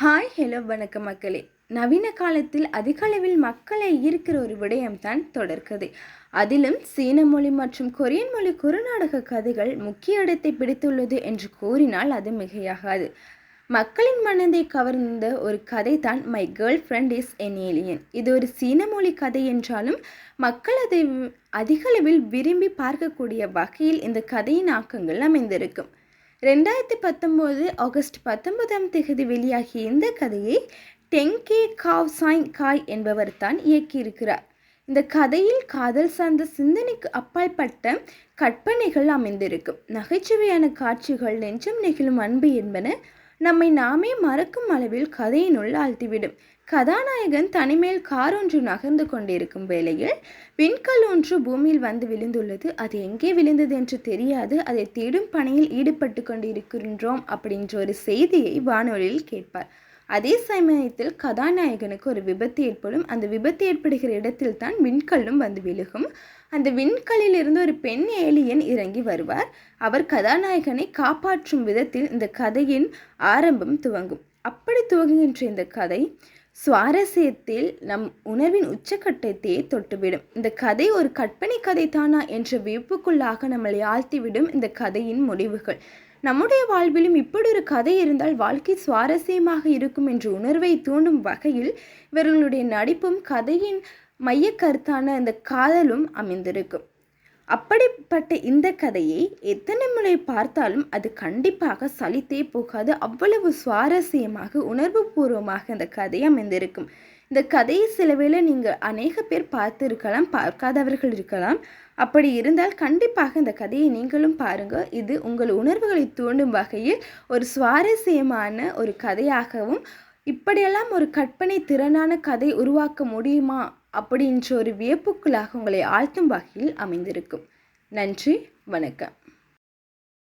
Hi hello வணக்கம் மக்களே. நவீன காலத்தில் அதிக அளவில் மக்களை ஈர்க்கிற ஒரு விடயம்தான் தொடர்கதை. அதிலும் சீன மொழி மற்றும் கொரியன் மொழி குறுநாடக கதைகள் முக்கிய இடத்தை பிடித்துள்ளது என்று கூறினால் அது மிகையாகாது. மக்களின் மனதை கவர்ந்த ஒரு கதை தான் my girl friend is an alien இது ஒரு சீன மொழி கதை என்றாலும் மக்கள் அதை அதிகளவில் விரும்பி பார்க்கக்கூடிய வகையில் இந்த கதையின் ஆக்கங்கள் அமைந்திருக்கும். ரெண்டாயிரத்தி பத்தொம்போது ஆகஸ்ட் பத்தொன்பதாம் தேதி வெளியாகிய இந்த கதையை டெங்கே காவ் சாய் காய் என்பவர் தான் இயக்கியிருக்கிறார். இந்த கதையில் காதல் சார்ந்த சிந்தனைக்கு அப்பாற்பட்ட கற்பனைகள் அமைந்திருக்கும். நகைச்சுவையான காட்சிகள் நெஞ்சம் நெகிழும் அன்பு என்பன நம்மை நாமே மறக்கும் அளவில் கதையினுள் ஆழ்த்திவிடும். கதாநாயகன் தனிமேல் கார் ஒன்று நகர்ந்து கொண்டிருக்கும் வேளையில் விண்கல் ஒன்று பூமியில் வந்து விழுந்துள்ளது. அது எங்கே விழுந்தது என்று தெரியாது. அதை தேடும் பணியில் ஈடுபட்டு கொண்டிருக்கின்றோம் அப்படின்ற ஒரு செய்தியை வானொலியில் கேட்பார். அதே சமயத்தில் கதாநாயகனுக்கு ஒரு விபத்து ஏற்படும். அந்த விபத்து ஏற்படுகிற இடத்தில் தான் விண்கல்லும் வந்து விழுகும். அந்த விண்கல்லிலிருந்து ஒரு பெண் ஏலியன் இறங்கி வருவார். அவர் கதாநாயகனை காப்பாற்றும் விதத்தில் இந்த கதையின் ஆரம்பம் துவங்கும். அப்படி துவங்குகின்ற இந்த கதை சுவாரஸ்யத்தில் நம் உணர்வின் உச்சக்கட்டத்தையே தொட்டுவிடும். இந்த கதை ஒரு கற்பனை கதை தானா என்ற வியப்புக்குள்ளாக நம்மளை ஆழ்த்திவிடும் இந்த கதையின் முடிவுகள். நம்முடைய வாழ்விலும் இப்படி ஒரு கதை இருந்தால் வாழ்க்கை சுவாரஸ்யமாக இருக்கும் என்ற உணர்வை தூண்டும் வகையில் இவர்களுடைய நடிப்பும் கதையின் மைய கருத்தான அந்த காதலும் அமைந்திருக்கும். அப்படிப்பட்ட இந்த கதையை எத்தனை முறை பார்த்தாலும் அது கண்டிப்பாக சலித்தே போகாது. அவ்வளவு சுவாரஸ்யமாக உணர்வு பூர்வமாக இந்த கதை அமைந்திருக்கும். இந்த கதையை சில வேளை நீங்கள் அநேக பேர் பார்த்திருக்கலாம் பார்க்காதவர்கள் இருக்கலாம். அப்படி இருந்தால் கண்டிப்பாக இந்த கதையை நீங்களும் பாருங்கள். இது உங்கள் உணர்வுகளை தூண்டும் வகையில் ஒரு சுவாரஸ்யமான ஒரு கதையாகவும் இப்படியெல்லாம் ஒரு கற்பனை திறனான கதை உருவாக்க முடியுமா? அப்படின்ற ஒரு வியப்புக்குள்ளாக உங்களை ஆழ்த்தும் வகையில் அமைந்திருக்கும். நன்றி வணக்கம்.